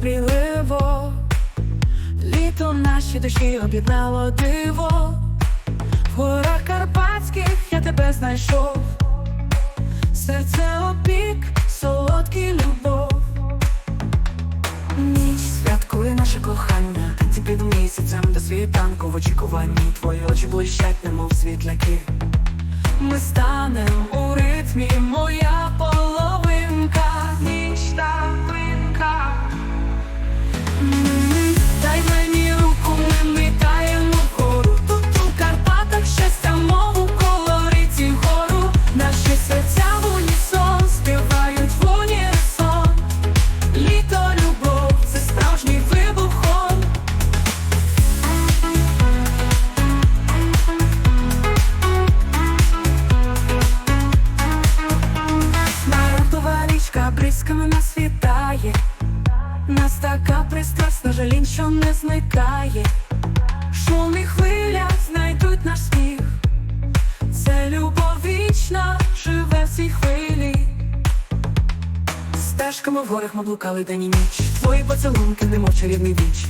сміливо, літо наші душі об'єднало диво, в горах карпатських я тебе знайшов, серце опік, солодкий любов, ніч святкує наше кохання, танці під місяцем до світанку. В очікуванні твої очі блищать, немов світляки. Ми станемо у ритмі. Бризками нас вітає. Нас така пристрасна жалінь, що не зникає. Шумні хвиля знайдуть наш сміх. Це любов вічна, живе в цій хвилі. Стежками в горах ми блукали день і ніч. Твої поцілунки, немов чарівний віч.